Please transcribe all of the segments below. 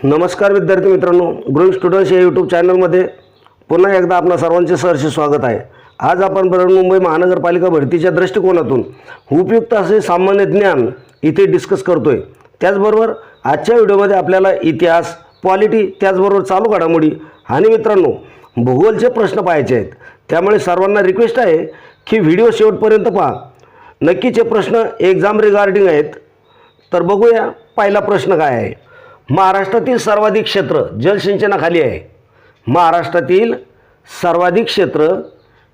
नमस्कार विद्यार्थी मित्रांनो ग्रोईंग स्टुडंट्स या यूट्यूब चॅनलमध्ये पुन्हा एकदा आपणा सर्वांचे सहर्ष स्वागत आहे. आज आपण बृहन्मुंबई महानगरपालिका भरतीच्या दृष्टिकोनातून उपयुक्त असे सामान्य ज्ञान इथे डिस्कस करतोय. त्याचबरोबर आजच्या व्हिडिओमध्ये आपल्याला इतिहास क्वालिटी त्याचबरोबर चालू घडामोडी आणि मित्रांनो भूगोलचे प्रश्न पाहायचे आहेत. त्यामुळे सर्वांना रिक्वेस्ट आहे की व्हिडिओ शेवटपर्यंत पहा. नक्कीचे प्रश्न एक्झाम रिगार्डिंग आहेत. तर बघूया पहिला प्रश्न काय आहे. महाराष्ट्रातील सर्वाधिक क्षेत्र जलसिंचनाखाली आहे. महाराष्ट्रातील सर्वाधिक क्षेत्र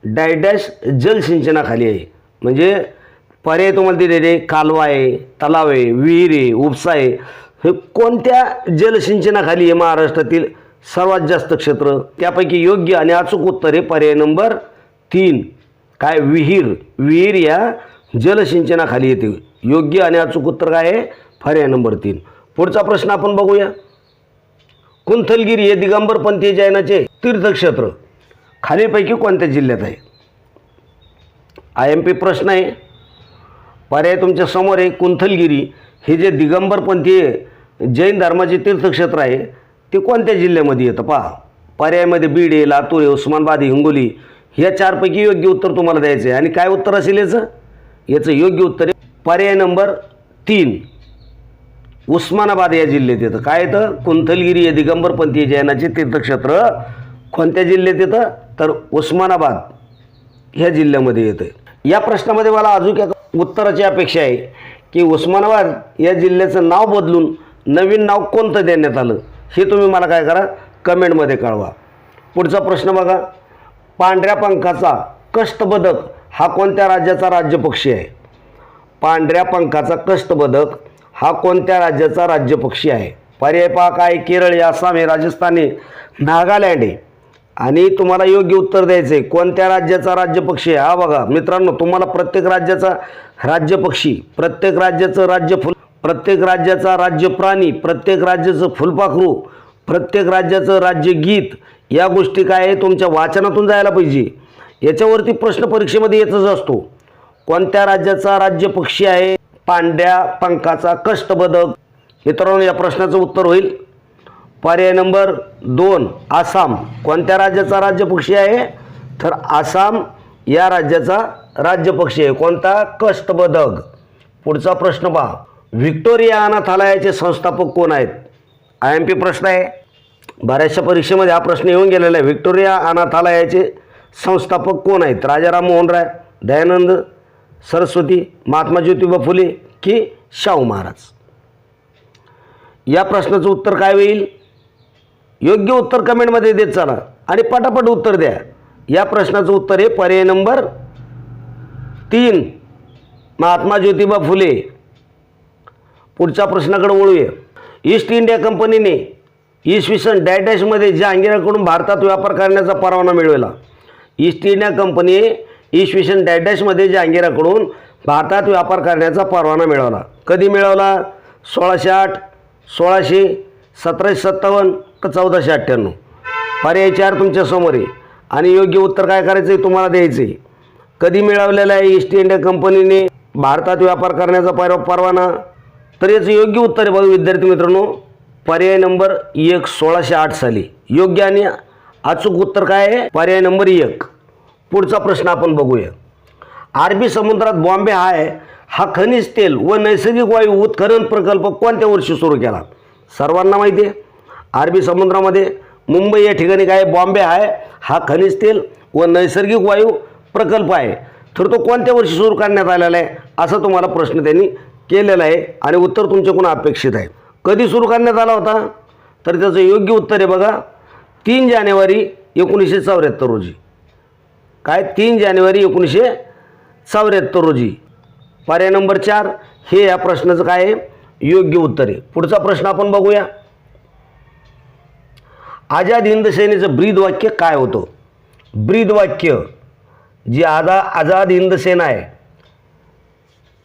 डायडॅश जलसिंचनाखाली आहे. म्हणजे पर्याय तुम्हाला दिलेले कालवा आहे तलाव आहे विहीर आहे उपसा आहे. हे कोणत्या जलसिंचनाखाली आहे महाराष्ट्रातील सर्वात जास्त क्षेत्र? त्यापैकी योग्य आणि अचूक उत्तर आहे पर्याय नंबर तीन. काय? विहीर. विहीर या जलसिंचनाखाली येते. योग्य आणि अचूक उत्तर काय आहे? पर्याय नंबर तीन. पुढचा प्रश्न आपण बघूया. कुंथलगिरी हे दिगंबर पंथी जैनाचे तीर्थक्षेत्र. खालीलपैकी कोणत्या जिल्ह्यात आहे? आय एम पी प्रश्न आहे. पर्याय तुमच्यासमोर आहे. कुंथलगिरी हे जे दिगंबरपंथीय जैन धर्माचे तीर्थक्षेत्र आहे ते कोणत्या जिल्ह्यामध्ये येतं? पहा. पर्यायमध्ये बीड आहे लातूर आहे उस्मानाबाद आहे हिंगोली. या चारपैकी योग्य उत्तर तुम्हाला द्यायचं आहे. आणि काय उत्तर असेल याचं? याचं योग्य उत्तर आहे पर्याय नंबर तीन. उस्मानाबाद या जिल्ह्यात येतं. काय येतं? कुंथलगिरी हे दिगंबरपंथी जैनाचे तीर्थक्षेत्र कोणत्या जिल्ह्यात येतं? तर उस्मानाबाद ह्या जिल्ह्यामध्ये येतं या प्रश्नामध्ये मला अजून एक उत्तराची अपेक्षा आहे की उस्मानाबाद या जिल्ह्याचं नाव बदलून नवीन नाव कोणतं देण्यात आलं? हे तुम्ही मला काय करा? कमेंटमध्ये कळवा. पुढचा प्रश्न बघा. पांढऱ्या पंखाचा कष्टबदक हा कोणत्या राज्याचा राज्यपक्षी आहे? पांढऱ्या पंखाचा कष्टबदक हा कोणत्या राज्याचा राज्यपक्षी आहे? पर्याय पहा काय केरळ आसाम आहे राजस्थान आहे नागालँड आहे आणि तुम्हाला योग्य उत्तर द्यायचं आहे कोणत्या राज्याचा राज्यपक्षी आहे? हा बघा मित्रांनो तुम्हाला प्रत्येक राज्याचा राज्यपक्षी प्रत्येक राज्याचं राज्य फुल प्रत्येक राज्याचा राज्य प्राणी प्रत्येक राज्याचं फुलपाखरू प्रत्येक राज्याचं राज्य गीत या गोष्टी काय आहे? तुमच्या वाचनातून जायला पाहिजे. याच्यावरती प्रश्न परीक्षेमध्ये येतच असतो. कोणत्या राज्याचा राज्य पक्षी आहे? पांड्या पंखाचा कष्टबदक मित्रांनो या प्रश्नाचं उत्तर होईल. पर्याय नंबर दोन आसाम. कोणत्या राज्याचा राज्य पक्षी आहे? तर आसाम या राज्याचा राज्य पक्षी आहे. कोणता? कष्टबदक पुढचा प्रश्न पहा. व्हिक्टोरिया अनाथालयाचे संस्थापक कोण आहेत? आय एम पी प्रश्न आहे. बऱ्याचशा परीक्षेमध्ये हा प्रश्न येऊन गेलेला आहे. व्हिक्टोरिया अनाथालयाचे संस्थापक कोण आहेत? राजाराम मोहन राय दयानंद सरस्वती महात्मा ज्योतिबा फुले की शाहू महाराज? या प्रश्नाचं उत्तर काय होईल? योग्य उत्तर कमेंटमध्ये देत चला आणि पटापट उत्तर द्या. या प्रश्नाचं उत्तर आहे पर्याय नंबर तीन महात्मा ज्योतिबा फुले. पुढच्या प्रश्नाकडे वळूया. ईस्ट इंडिया कंपनीने इसवी सन डॅडॅशमध्ये जहांगीराकडून भारतात व्यापार करण्याचा परवाना मिळवला. ईस्ट इंडिया कंपनी इसवी सन डॅडॅशमध्ये जहांगीराकडून भारतात व्यापार करण्याचा परवाना मिळवला. कधी मिळवला? सोळाशे आठ सोळाशे सतराशे सत्तावन्न का चौदाशे अठ्ठ्याण्णव? पर्याय चार तुमच्यासमोर आहे. आणि योग्य उत्तर काय करायचं आहे तुम्हाला द्यायचं आहे कधी मिळवलेला आहे ईस्ट इंडिया कंपनीने भारतात व्यापार करण्याचा पर परवाना? तर याचं योग्य उत्तर आहे बघा विद्यार्थी मित्रांनो. पर्याय नंबर एक सोळाशे आठ साली. योग्य आणि अचूक उत्तर काय आहे? पर्याय नंबर एक. पुढचा प्रश्न आपण बघूया. अरबी समुद्रात बॉम्बे हाय हा खनिज तेल व नैसर्गिक वायू उत्खनन प्रकल्प कोणत्या वर्षी सुरू केला? सर्वांना माहिती आहे. अरबी समुद्रामध्ये मुंबई या ठिकाणी काय बॉम्बे आहे हा खनिज तेल व नैसर्गिक वायू प्रकल्प आहे. तर तो कोणत्या वर्षी सुरू करण्यात आलेला आहे? असा तुम्हाला प्रश्न त्यांनी केलेला आहे आणि उत्तर तुमच्याकडून अपेक्षित आहे. कधी सुरू करण्यात आला होता? तर त्याचं योग्य उत्तर आहे बघा तीन जानेवारी एकोणीसशे चौऱ्याहत्तर रोजी. काय? तीन जानेवारी एकोणीसशे चौऱ्याहत्तर रोजी. पर्याय नंबर चार हे या प्रश्नाचं काय आहे? योग्य उत्तर आहे. पुढचा प्रश्न आपण बघूया. आझाद हिंद सेनेचं ब्रीद वाक्य काय होतं? ब्रीद वाक्य जी आझा आझाद हिंद सेना आहे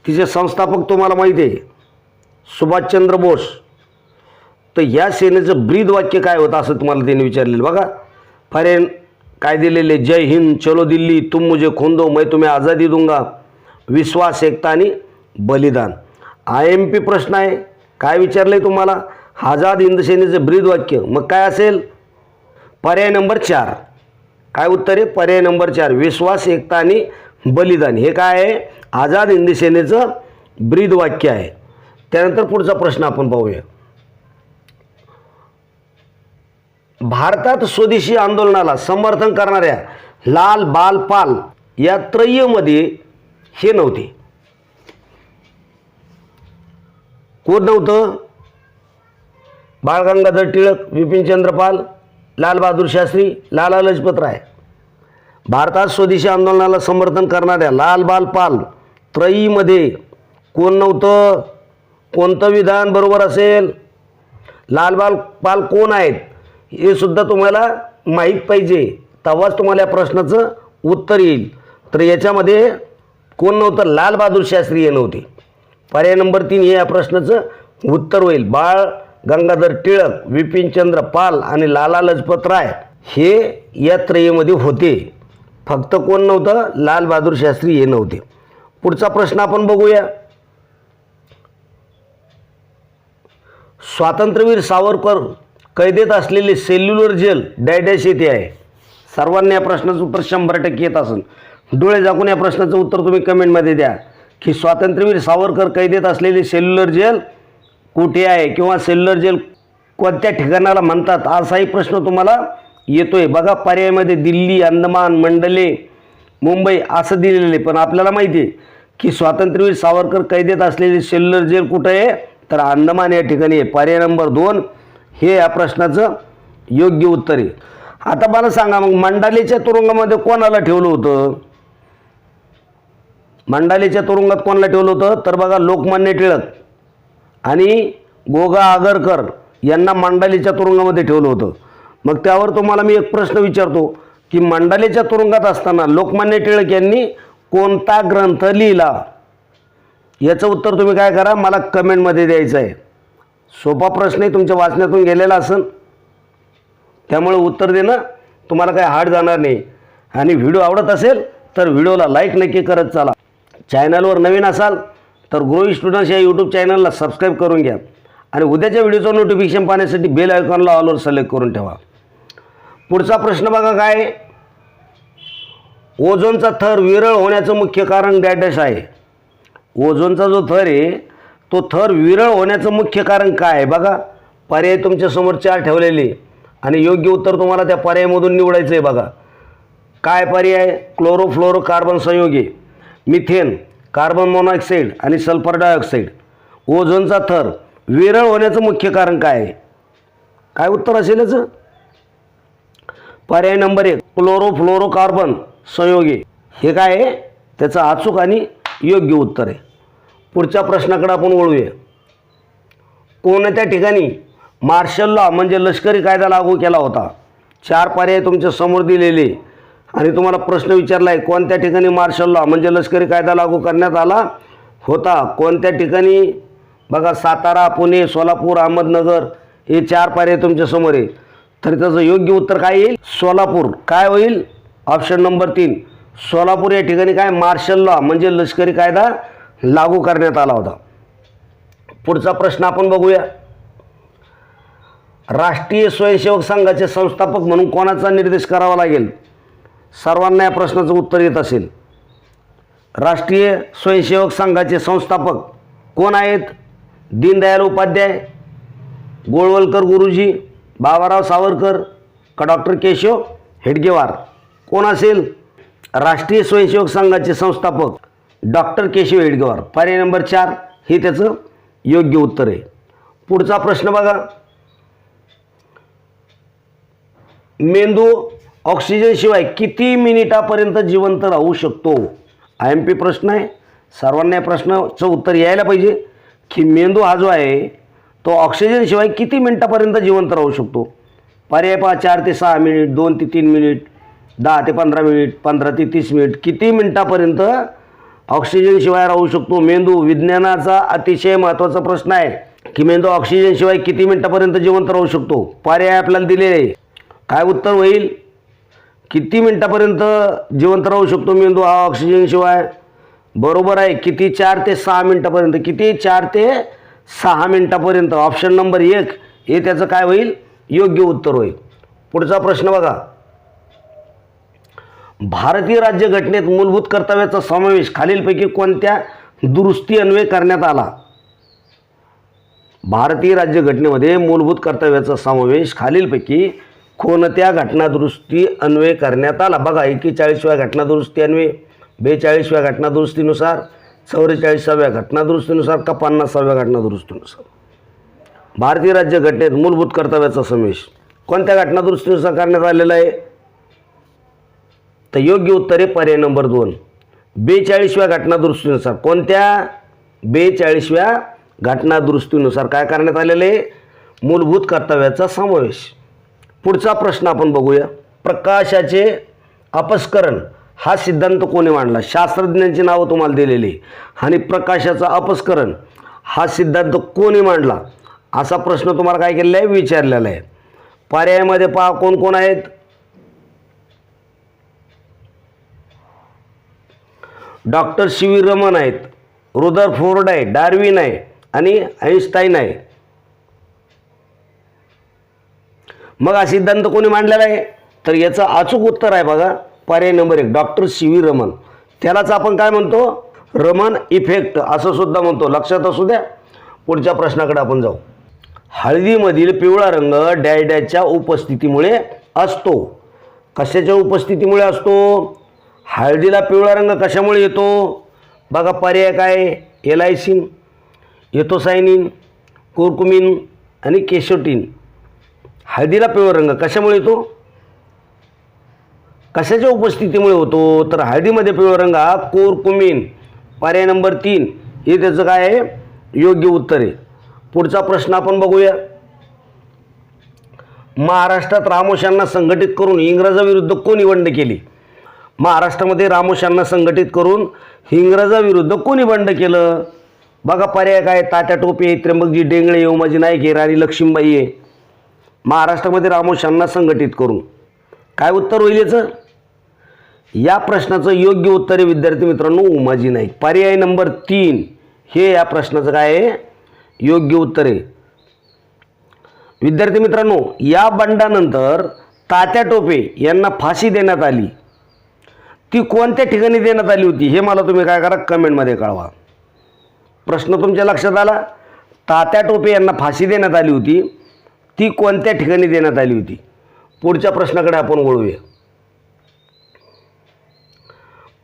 तिचे संस्थापक तुम्हाला माहिती आहे सुभाषचंद्र बोस. तर या सेनेचं ब्रीद वाक्य काय होतं असं तुम्हाला त्यांनी विचारलेलं बघा. पर्याय काय दिलेले? जय हिंद चलो दिल्ली तुम मुझे खून दो मैं तुम्हें आझादी दूंगा. विश्वास एकता आणि बलिदान. आय एम पी प्रश्न आहे. काय विचारलं आहे तुम्हाला? आझाद हिंद सेनेचं ब्रीद वाक्य. मग काय असेल? पर्याय नंबर चार. काय उत्तर आहे? पर्याय नंबर चार. विश्वास एकता आणि बलिदान. हे काय आहे? आझाद हिंद सेनेचं ब्रीद वाक्य आहे. त्यानंतर पुढचा प्रश्न आपण पाहूया. भारतात स्वदेशी आंदोलनाला समर्थन करणाऱ्या लाल बाल पाल या त्रयीमध्ये हे नव्हते. कोण नव्हतं? बाळगंगाधर टिळक बिपिनचंद्र पाल लालबहादूर शास्त्री लाला लजपत राय. भारतात स्वदेशी आंदोलनाला समर्थन करणाऱ्या लाल बाल पाल त्रयीमध्ये कोण नव्हतं? कोणतं विधान बरोबर असेल? लालबाल पाल कोण आहेत? हे सुद्धा तुम्हाला माहीत पाहिजे. तेव्हाच तुम्हाला या प्रश्नाचं उत्तर येईल. तर याच्यामध्ये कोण नव्हतं? लालबहादूर शास्त्री हे नव्हते. पर्याय नंबर तीन हे या प्रश्नाचं उत्तर होईल. बाळ गंगाधर टिळक विपिनचंद्र पाल आणि लाला लजपत राय हे या त्रयीमध्ये होते. फक्त कोण नव्हतं? लालबहादूर शास्त्री हे नव्हते. पुढचा प्रश्न आपण बघूया. स्वातंत्र्यवीर सावरकर कैदेत असलेले सेल्युलर जेल डॅडॅश येथे आहे. सर्वांना या प्रश्नाचं उत्तर शंभर टक्के येत असेल डोळे झाकून या प्रश्नाचं उत्तर तुम्ही कमेंटमध्ये द्या. की स्वातंत्र्यवीर सावरकर कैदेत असलेले सेल्युलर जेल कुठे आहे? किंवा सेल्युलर जेल कोणत्या ठिकाणाला म्हणतात? असाही प्रश्न तुम्हाला येतो आहे बघा पर्यायमध्ये दिल्ली अंदमान मंडले मुंबई असं दिलेलं आहे. पण आपल्याला माहिती आहे की स्वातंत्र्यवीर सावरकर कैदेत असलेले सेल्युलर जेल कुठं आहे? तर अंदमान या ठिकाणी आहे. पर्याय नंबर दोन हे या प्रश्नाचं योग्य उत्तर आहे. आता मला सांगा मग मंडालीच्या तुरुंगामध्ये कोणाला ठेवलं होतं? मंडालीच्या तुरुंगात कोणाला ठेवलं होतं? तर बघा लोकमान्य टिळक आणि गोगा आगरकर यांना मंडालीच्या तुरुंगामध्ये ठेवलं होतं. मग त्यावर तुम्हाला मी एक प्रश्न विचारतो की मंडालीच्या तुरुंगात असताना लोकमान्य टिळक यांनी कोणता ग्रंथ लिहिला? याचं उत्तर तुम्ही काय करा मला कमेंटमध्ये द्यायचं आहे. सोपा प्रश्नही तुमच्या वाचण्यातून गेलेला असेल त्यामुळे उत्तर देणं तुम्हाला काही हार्ड जाणार नाही. आणि व्हिडिओ आवडत असेल तर व्हिडिओला लाईक नक्की करत चला. चॅनलवर नवीन असाल तर ग्रोई स्टुडंट्स या यूट्यूब चॅनलला सबस्क्राईब करून घ्या. आणि उद्याच्या व्हिडिओचं नोटिफिकेशन पाहण्यासाठी बेल आयकॉनला ऑलवर सिलेक्ट करून ठेवा. पुढचा प्रश्न बघा काय? ओझोनचा थर विरळ होण्याचं मुख्य कारण डॅडॅश आहे. ओझोनचा जो थर आहे तो थर विरळ होण्याचं मुख्य कारण काय आहे? बघा पर्याय तुमच्यासमोर चार ठेवलेले आणि योग्य उत्तर तुम्हाला त्या पर्यायामधून निवडायचं आहे बघा. काय पर्याय? क्लोरोफ्लोरो कार्बन संयोगी मिथेन कार्बन मोनॉक्साईड आणि सल्फर डायऑक्साईड. ओझोनचा थर विरळ होण्याचं मुख्य कारण काय आहे? काय उत्तर असेल याचं? पर्याय नंबर एक क्लोरोफ्लोरो कार्बन संयोगी. हे काय आहे? त्याचं अचूक आणि योग्य उत्तर आहे. पुढच्या प्रश्नाकडे आपण वळूया. कोणत्या ठिकाणी मार्शल लॉ म्हणजे लष्करी कायदा लागू केला होता? चार पर्याय तुमच्यासमोर दिलेले. आणि तुम्हाला प्रश्न विचारला आहे कोणत्या ठिकाणी मार्शल लॉ म्हणजे लष्करी कायदा लागू करण्यात आला होता? कोणत्या ठिकाणी? बघा सातारा पुणे सोलापूर अहमदनगर हे चार पर्याय तुमच्यासमोर आहे. तर त्याचं योग्य उत्तर काय येईल? सोलापूर. काय होईल? ऑप्शन नंबर तीन. सोलापूर या ठिकाणी काय? मार्शल लॉ म्हणजे लष्करी कायदा लागू करण्यात आला होता. पुढचा प्रश्न आपण बघूया. राष्ट्रीय स्वयंसेवक संघाचे संस्थापक म्हणून कोणाचा निर्देश करावा लागेल? सर्वांना या प्रश्नाचं उत्तर येत असेल. राष्ट्रीय स्वयंसेवक संघाचे संस्थापक कोण आहेत? दीनदयाल उपाध्याय गोळवलकर गुरुजी बाबाराव सावरकर का डॉक्टर केशव हेडगेवार? कोण असेल? राष्ट्रीय स्वयंसेवक संघाचे संस्थापक डॉक्टर केशव हेडगेवार पर्याय नंबर चार हे त्याचं योग्य उत्तर आहे. पुढचा प्रश्न बघा. मेंदू ऑक्सिजनशिवाय किती मिनिटापर्यंत जिवंत राहू शकतो? आय एम पी प्रश्न आहे. सर्वांना या प्रश्नाचं उत्तर यायला पाहिजे की मेंदू हा जो आहे तो ऑक्सिजनशिवाय किती मिनिटापर्यंत जिवंत राहू शकतो? पर्याय पहा चार ते सहा मिनिट दोन ते तीन मिनिट दहा ते पंधरा मिनिट पंधरा ते तीस मिनिट किती मिनिटापर्यंत ऑक्सिजनशिवाय राहू शकतो. मेंदू विज्ञानाचा अतिशय महत्त्वाचा प्रश्न आहे की मेंदू ऑक्सिजनशिवाय किती मिनटापर्यंत जिवंत राहू शकतो? पर्याय आपल्याला दिलेले आहे. काय उत्तर होईल? किती मिनटापर्यंत जिवंत राहू शकतो मेंदू? हा ऑक्सिजनशिवाय बरोबर आहे. किती चार ते सहा मिनटापर्यंत? किती चार ते सहा मिनटापर्यंत? ऑप्शन नंबर एक हे त्याचं काय होईल? योग्य उत्तर होईल. पुढचा प्रश्न बघा. भारतीय राज्यघटनेत मूलभूत कर्तव्याचा समावेश खालीलपैकी कोणत्या दुरुस्ती अन्वये करण्यात आला? भारतीय राज्यघटनेमध्ये मूलभूत कर्तव्याचा समावेश खालीलपैकी कोणत्या घटनादुरुस्ती अन्वय करण्यात आला? बघा एकेचाळीसव्या घटनादुरुस्ती अन्वय बेचाळीसव्या घटनादुरुस्तीनुसार चौवेचाळीसाव्या घटनादुरुस्तीनुसार का पन्नासाव्या घटनादुरुस्तीनुसार? भारतीय राज्यघटनेत मूलभूत कर्तव्याचा समावेश कोणत्या घटनादुरुस्तीनुसार करण्यात आलेला आहे? तर योग्य उत्तर आहे पर्याय नंबर दोन. बेचाळीसव्या घटनादुरुस्तीनुसार कोणत्या बेचाळीसव्या घटनादुरुस्तीनुसार काय करण्यात आलेले आहे? मूलभूत कर्तव्याचा समावेश. पुढचा प्रश्न आपण बघूया. प्रकाशाचे अपस्करण हा सिद्धांत कोणी मांडला? शास्त्रज्ञांची नावं तुम्हाला दिलेली आहे. आणि प्रकाशाचा अपस्करण हा सिद्धांत कोणी मांडला? असा प्रश्न तुम्हाला काय केलेला आहे? विचारलेला आहे. पर्यायामध्ये पहा कोण कोण आहेत? डॉक्टर सी व्ही रमन आहेत रुदर फोर्ड आहे डार्विन आहे आणि आईन्स्टाईन आहे. मग हा सिद्धांत कोणी मांडलेला आहे? तर याचं अचूक उत्तर आहे बघा पर्याय नंबर एक डॉक्टर सी व्ही रमन त्यालाच आपण काय म्हणतो? रमन इफेक्ट असं सुद्धा म्हणतो. लक्षात असू द्या. पुढच्या प्रश्नाकडे आपण जाऊ. हळदीमधील पिवळा रंग डॅडॅच्या उपस्थितीमुळे असतो. कशाच्या उपस्थितीमुळे असतो? हळदीला पिवळा रंग कशामुळे येतो? बघा पर्याय काय? एलायसिन एथोसायनिन कोरकुमिन आणि केशोटिन. हळदीला पिवळा रंग कशामुळे येतो? कशाच्या उपस्थितीमुळे होतो? तर हळदीमध्ये पिवळा रंग हा कोरकुमिन. पर्याय नंबर तीन. हे त्याचं काय आहे? योग्य उत्तर आहे. पुढचा प्रश्न आपण बघूया. महाराष्ट्रात रामोशांना संघटित करून इंग्रजाविरुद्ध कोणी बंड केली? महाराष्ट्रामध्ये रामोशांना संघटित करून इंग्रजाविरुद्ध कोणी बंड केलं? बघा पर्याय काय? तात्या टोपे त्र्यंबकजी डेंगळे उमाजी नाईक आहे राणी लक्ष्मीबाई आहे महाराष्ट्रामध्ये रामोशांना संघटित करून काय उत्तर होईल याचं? या प्रश्नाचं योग्य उत्तर आहे विद्यार्थी मित्रांनो उमाजी नाईक. पर्याय नंबर तीन हे या प्रश्नाचं काय आहे? योग्य उत्तर आहे. विद्यार्थी मित्रांनो या बंडानंतर तात्या टोपे यांना फाशी देण्यात आली. ती कोणत्या ठिकाणी देण्यात आली होती हे मला तुम्ही काय करा कमेंटमध्ये कळवा. प्रश्न तुमच्या लक्षात आला? तात्या टोपे यांना फाशी देण्यात आली होती ती कोणत्या ठिकाणी देण्यात आली होती? पुढच्या प्रश्नाकडे आपण वळूया.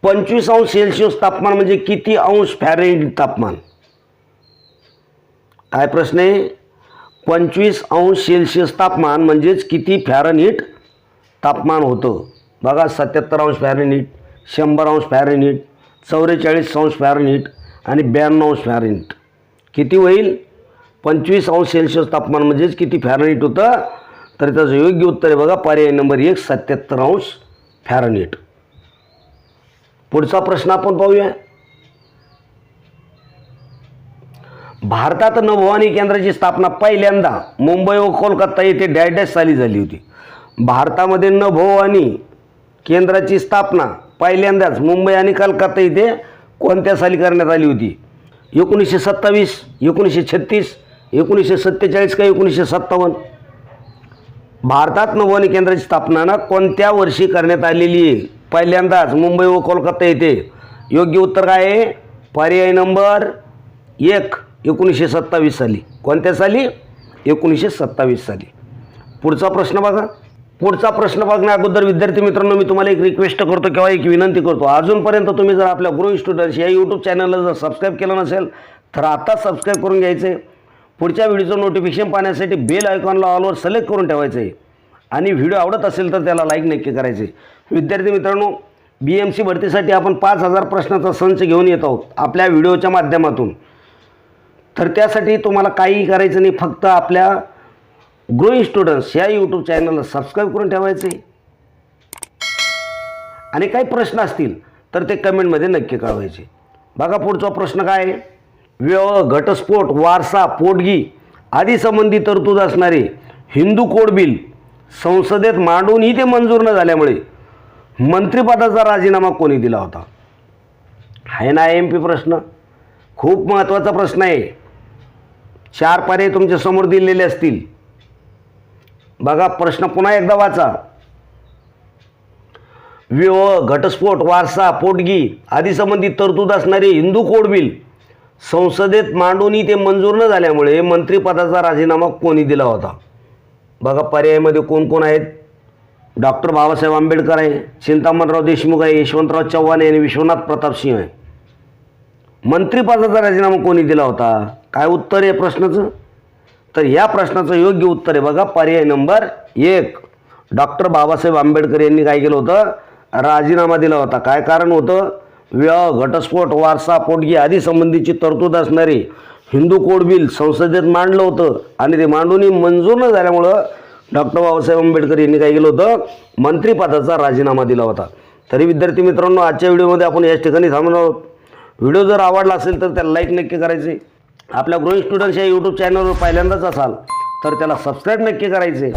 पंचवीस अंश सेल्सिअस तापमान म्हणजे किती अंश फॅरेंट तापमान? काय प्रश्न आहे? पंचवीस अंश सेल्सिअस तापमान म्हणजेच किती फॅरनहीट तापमान होतं? बघा सत्याहत्तर अंश फॅरनहीट शंभर अंश फॅरनहीट चौवेचाळीस अंश फॅरनहीट आणि ब्याण्णव अंश फॅरनहीट. किती होईल? पंचवीस अंश सेल्सिअस तापमान म्हणजेच किती फॅरनहीट होतं? तर त्याचं योग्य उत्तर आहे बघा पर्याय नंबर एक सत्याहत्तर अंश फॅरनहीट. पुढचा प्रश्न आपण पाहूया. भारतात नभोवाणी केंद्राची स्थापना पहिल्यांदा मुंबई व कोलकाता येथे डॅश साली झाली होती. भारतामध्ये नभोवाणी केंद्राची स्थापना पहिल्यांदाच मुंबई आणि कलकत्ता येथे कोणत्या साली करण्यात आली होती? एकोणीसशे सत्तावीस एकोणीसशे छत्तीस एकोणीसशे सत्तेचाळीस का एकोणीसशे सत्तावन्न? भारतात नभवानी केंद्राची स्थापना ना कोणत्या वर्षी करण्यात आलेली आहे? पहिल्यांदाच मुंबई व कोलकाता येथे योग्य उत्तर काय आहे? पर्याय नंबर एक एकोणीसशे सत्तावीस साली. कोणत्या साली? एकोणीसशे सत्तावीस साली. पुढचा प्रश्न बघा. पुढचा प्रश्न बघण्या अगोदर विद्यार्थी मित्रांनो मी तुम्हाला एक रिक्वेस्ट करतो किंवा एक विनंती करतो. अजूनपर्यंत तुम्ही जर आपल्या ग्रो स्टुडंट्स या यूट्यूब चॅनलला जर सबस्क्राईब केलं नसेल तर आता सबस्क्राईब करून घ्यायचे. पुढच्या व्हिडिओचं नोटिफिकेशन पाहण्यासाठी बेल आयकॉनला ऑलवर सिलेक्ट करून ठेवायचं. आहे आणि व्हिडिओ आवडत असेल तर त्याला लाईक नक्की करायचे. विद्यार्थी मित्रांनो बी एम सी भरतीसाठी आपण पाच हजार प्रश्नाचा संच घेऊन येत आहोत आपल्या व्हिडिओच्या माध्यमातून. तर त्यासाठी तुम्हाला काहीही करायचं नाही फक्त आपल्या ग्रोईंग स्टुडंट्स या यूट्यूब चॅनलला सबस्क्राईब करून ठेवायचे. आणि काही प्रश्न असतील तर ते कमेंटमध्ये नक्की कळवायचे. बघा पुढचा प्रश्न काय आहे? व्यव घटस्फोट वारसा पोटगी आदी संबंधी तरतूद असणारे हिंदू कोड बिल संसदेत मांडूनही ते मंजूर न झाल्यामुळे मंत्रिपदाचा राजीनामा कोणी दिला होता? आहे ना एम पी प्रश्न? खूप महत्त्वाचा प्रश्न आहे. चार पर्याय तुमच्यासमोर दिलेले असतील. बघा प्रश्न पुन्हा एकदा वाचा. विवाह घटस्फोट वारसा पोटगी आदी संबंधित तरतूद असणारे हिंदू कोड बिल. संसदेत मांडूनही ते मंजूर न झाल्यामुळे मंत्रिपदाचा राजीनामा कोणी दिला होता? बघा पर्यायामध्ये कोण कोण आहेत? डॉक्टर बाबासाहेब आंबेडकर आहे चिंतामणराव देशमुख आहे यशवंतराव चव्हाण आहे आणि विश्वनाथ प्रताप सिंह आहे. मंत्रिपदाचा राजीनामा कोणी दिला होता? काय उत्तर आहे प्रश्नाचं? तर या प्रश्नाचं योग्य उत्तर आहे बघा. पर्याय नंबर एक. डॉक्टर बाबासाहेब आंबेडकर यांनी काय केलं होतं? राजीनामा दिला होता. काय कारण होतं? विवाह घटस्फोट वारसा पोटगी आदी संबंधीची तरतूद असणारी हिंदू कोड बिल संसदेत मांडलं होतं आणि ते मांडूनही मंजूर न झाल्यामुळं डॉक्टर बाबासाहेब आंबेडकर यांनी काय केलं होतं? मंत्रिपदाचा राजीनामा दिला होता. तरी विद्यार्थी मित्रांनो आजच्या व्हिडिओमध्ये आपण याच ठिकाणी थांबणार आहोत. व्हिडिओ जर आवडला असेल तर त्याला लाईक नक्की करायचे आपल्या ग्रोईंग स्टुडंट्स या यूट्यूब चॅनलवर पहिल्यांदाच असाल तर त्याला सबस्क्राईब नक्की करायचे.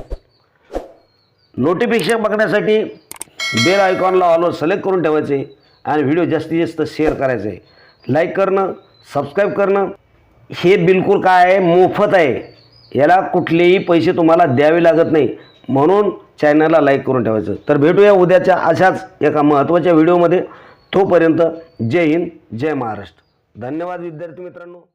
नोटिफिकेशन बघण्यासाठी बेल आयकॉनला ऑलवर सिलेक्ट करून ठेवायचे आणि व्हिडिओ जास्तीत जास्त शेअर करायचे. लाईक करणं सबस्क्राईब करणं हे बिलकुल काय आहे? मोफत आहे. याला कुठलेही पैसे तुम्हाला द्यावे लागत नाही. म्हणून चॅनलला लाईक करून ठेवायचं. तर भेटूया उद्याच्या अशाच एका महत्त्वाच्या व्हिडिओमध्ये तोपर्यंत जय हिंद जय महाराष्ट्र. धन्यवाद विद्यार्थी मित्रांनो.